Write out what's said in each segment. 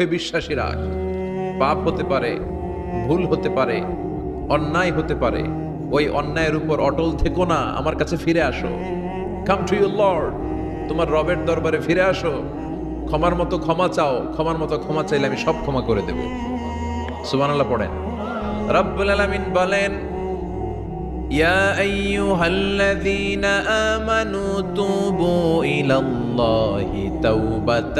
হে বিশ্বাসীরা পাপ হতে পারে ভুল হতে পারে অন্যায় হতে পারে ওই অন্যায়ের উপর অটল থেকো না আমার কাছে ফিরে আসো কাম টু ইউ লর্ড তোমার রবের দরবারে ফিরে আসো ক্ষমার মতো ক্ষমা চাও ক্ষমার মতো ক্ষমা চাইলে আমি সব ক্ষমা করে দেব সুবহানাল্লাহ পড়েন রব্বুল আলামিন বলেন يا أيها الذين آمنوا توبوا إلى الله توبة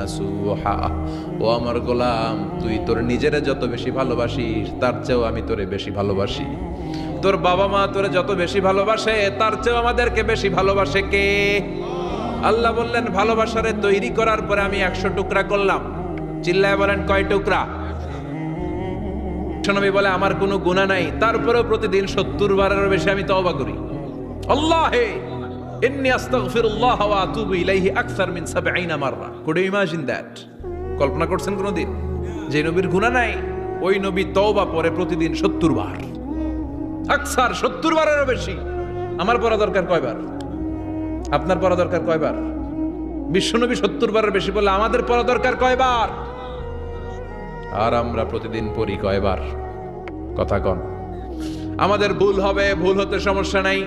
নাসুহা ও আমার গোলাম, তুই তোর নিজেরে যত বেশি ভালোবাসিস, তার চেয়েও আমি তোরে বেশি ভালোবাসি। তোর বাবা মা তোরে যত বেশি ভালোবাসে, তার চেয়েও আমাদেরকে বেশি ভালোবাসে কে? আল্লাহ বললেন, ভালোবাসারে তৈরি করার পরে আমি একশো টুকরা করলাম। চিল্লায় বলেন, কয় টুকরা? নবী বলে, আমার কোনো গুণা নাই। তারপরেও প্রতিদিন সত্তর বারেরও বেশি আমি তওবা করি। আল্লাহ! হে ইন্নি আস্তাগফিরুল্লাহ ইলাইহি আকসার 70 মাররা কুড ইউ ইমাজিন দ্যাট কল্পনা করছেন যে নবীর নাই, ওই পরে প্রতিদিন 70 বার। আকসার 70 বারেরও বেশি। আমার দরকার কয়বার? আপনার দরকার কয়বার? বিশ্বনবী 70 বারের বেশি বলে আমাদের পড়া দরকার কয়বার? আর আমরা প্রতিদিন পড়ি কয়বার? কথা কন। আমাদের ভুল হবে, ভুল হতে সমস্যা নাই।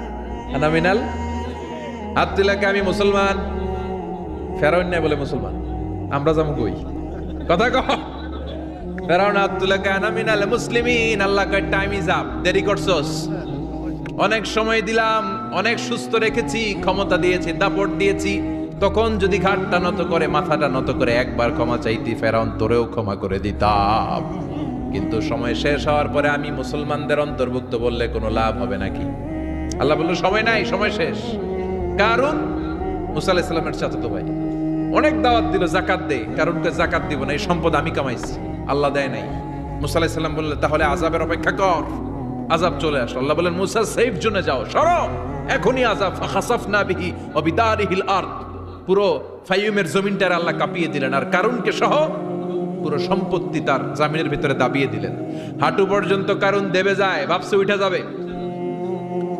আনামিনাল হাত তুলে আমি মুসলমান। ফেরাউন নাই বলে মুসলমান। আমরা যাব কই? কথা কহ। ফেরাউন, হাত তুলে কয় আনামিনাল মুসলিমিন। আল্লাহ কয় টাইম ইজ দেরি করছস। অনেক সময় দিলাম, অনেক সুস্থ রেখেছি, ক্ষমতা দিয়েছি, দাপট দিয়েছি। তখন যদি ঘাটটা নত করে, মাথাটা নত করে একবার ক্ষমা চাইতি, ফেরাউন তোরেও ক্ষমা করে দিতাম। কিন্তু সময় শেষ হওয়ার পরে আমি মুসলমানদের অন্তর্ভুক্ত বললে কোনো লাভ হবে নাকি? আল্লাহ বলল, সময় নাই, সময় শেষ। কারণ মুসা আলাহিসাল্লামের চাচাতো ভাই। অনেক দাওয়াত দিল জাকাত দে কারণ জাকাত দিব না, এই সম্পদ আমি কামাইছি, আল্লাহ দেয় নাই। মুসা আলাহিসাল্লাম বললে, তাহলে আজাবের অপেক্ষা কর আজাব চলে আসলো। আল্লাহ বলেন মুসা সেফ জোনে যাও, সরো, এখনই আজাব খাসাফ না বিহি অবিদারিহিল আরদ। পুরো ফাইয়ুমের জমিনটার আল্লাহ কাঁপিয়ে দিলেন, আর কারুনকে সহ পুরো সম্পত্তি তার জামিনের ভিতরে দাবিয়ে দিলেন। হাঁটু পর্যন্ত কারণ দেবে যায়, ভাবছে উঠে যাবে।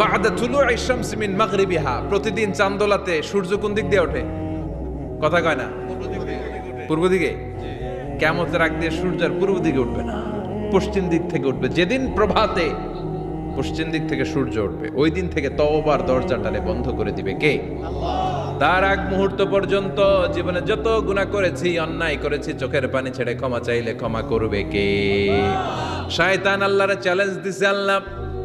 বাদা তুলু আইসামস মিন মাগরিবিহা। প্রতিদিন চান্দোলাতে সূর্য কোন দিক দিয়ে ওঠে। কথা কয় না? পূর্ব দিকে? কেমতের আগ দিয়ে সূর্যের পূর্ব দিকে উঠবে না। পশ্চিম দিক থেকে উঠবে। যেদিন প্রভাতে পশ্চিম দিক থেকে সূর্য উঠবে, ওই দিন থেকে তওবার দরজাটারে বন্ধ করে দিবে কে? তার আগ মুহূর্ত পর্যন্ত জীবনে যত গুনাহ করেছি, অন্যায় করেছি, চোখের পানি ছেড়ে ক্ষমা চাইলে ক্ষমা করবে কে? শয়তান আল্লাহরে চ্যালেঞ্জ দিছে আল্লাহ।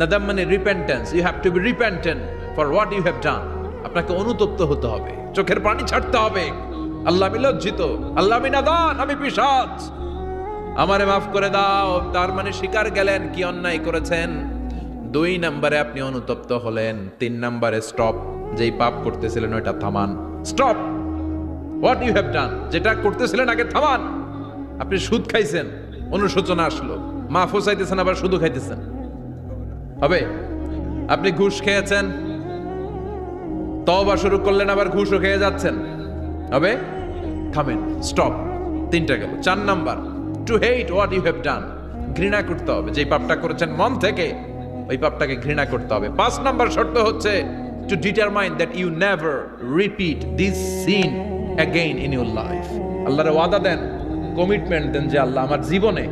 নাদাম মানে repentance you have to be repentant for what you have done আপনাকে অনুতপ্ত হতে হবে চোখের পানি ছাড়তে হবে আল্লাহ আমি লজ্জিত আল্লাহ আমি নাদান আমি পিসাচ আমারে মাফ করে দাও তার মানে স্বীকার গেলেন কি অন্যায় করেছেন দুই নম্বরে আপনি অনুতপ্ত হলেন, তিন নম্বরে স্টপ যেই পাপ করতেছিলেন ওইটা থামান। Stop what you have done যেটা করতেছিলেন আগে থামান। আপনি সুদ খাইছেন, অনুশোচনা আসলো। মাফও চাইতেছেন, আবার শুধু খাইতেছেন। হবে। আপনি ঘুষ খেয়েছেন। তওবা শুরু করলেন, আবার ঘুষও খেয়ে যাচ্ছেন। হবে? থামেন স্টপ তিনটা গেল। চার number to hate what you have done ঘৃণা করতে হবে। যে পাপটা করেছেন মন থেকে, ওই পাপটাকে ঘৃণা করতে হবে। পাঁচ নাম্বার শর্ত হচ্ছে to determine that you never repeat this sin again in your life আল্লাহর ওয়াদা দেন কমিটমেন্ট দেন যে আল্লাহ আমার জীবনে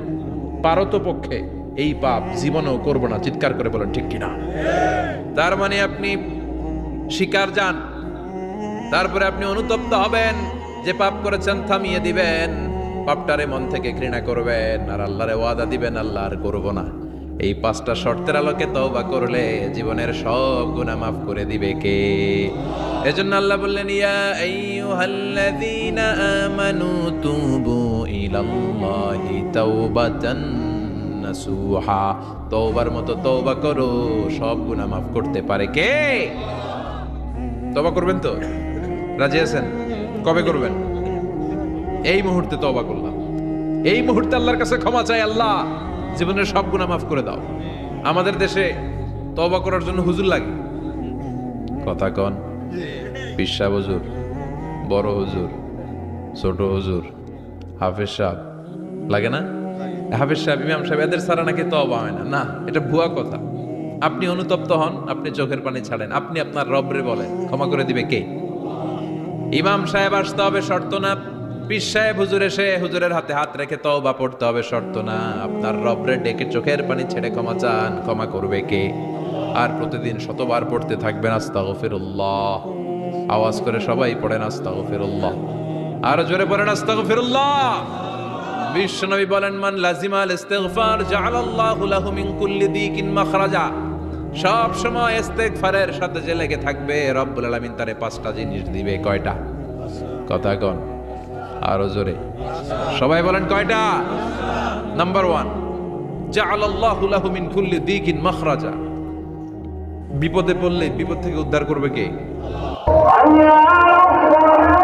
পারত পক্ষে এই পাপ জীবনেও করব না, চিৎকার করে বলেন, ঠিক কিনা? তার মানে আপনি শিকার যান, তারপরে আপনি অনুতপ্ত হবেন, যে পাপ করেছেন থামিয়ে দিবেন, পাপটারে মন থেকে ঘৃণা করবেন, আর আল্লাহরে ওয়াদা দিবেন, আল্লাহ আর করব না। এই পাঁচটা শর্তের আলোকে তওবা করলে জীবনের সব গুনাহ মাফ করে দিবে কে? এজন্য আল্লাহ বললেন, ইয়া আইয়ুহাল্লাযীনা আমানু তুবু ইলাল্লাহি তাওবাতান। নাসুহা তওবার মতো তওবা করো, সব গুনাহ মাফ করতে পারে কে? তবা করবেন তো? রাজি আছেন? কবে করবেন? এই মুহূর্তে তবা করলাম। এই মুহূর্তে আল্লাহর কাছে ক্ষমা চাই আল্লাহ। জীবনের সব গুনাহ মাফ করে দাও। আমাদের দেশে তবা করার জন্য হুজুর লাগে। কথা কন। পিসা হুজুর, বড় হুজুর, ছোট হুজুর, হাফেজ সাহেব, লাগে না? হাফেজ সাহেব, ইমাম সাহেব, এদের ছাড়া নাকি তবা হয় না। না, এটা ভুয়া কথা। আপনি অনুতপ্ত হন, আপনি চোখের পানি ছাড়েন। আপনি আপনার রবরে বলেন, ক্ষমা করে দিবে কে? ইমাম সাহেব আসতে হবে শর্ত না, পীর সাহেব হুজুর এসে হুজুরের হাতে হাত রেখে পড়তে হবে শর্ত না। আপনার রবরে ডেকে চোখের পানি ছেড়ে ক্ষমা চান, ক্ষমা করবে কে? আর প্রতিদিন শতবার পড়তে থাকবেন, আস্তাগফিরুল্লাহ। আওয়াজ করে সবাই পড়েন, আস্তাগফিরুল্লাহ। আর জোরে পড়েন আস্তাগফিরুল্লাহ। বিশ্বনবী বলেন, মান লাজিমা আল ইস্তেগফার জাআলাল্লাহু লাহু মিন কুল্লি দিকিন মাখরাজা। সব সময় ইস্তেগফারের সাথে যে লেগে থাকবে, রব্বুল আলামিন তারে পাঁচটা জিনিস দিবে। কয়টা? কথা কোন? আরও জোরে। সবাই বলেন, কয়টা? নাম্বার ওয়ান জাআলাল্লাহু লাহু মিন কুল্লি দিকিন মাখরাজা। বিপদে পড়লে, বিপদ থেকে উদ্ধার করবে কে? আল্লাহ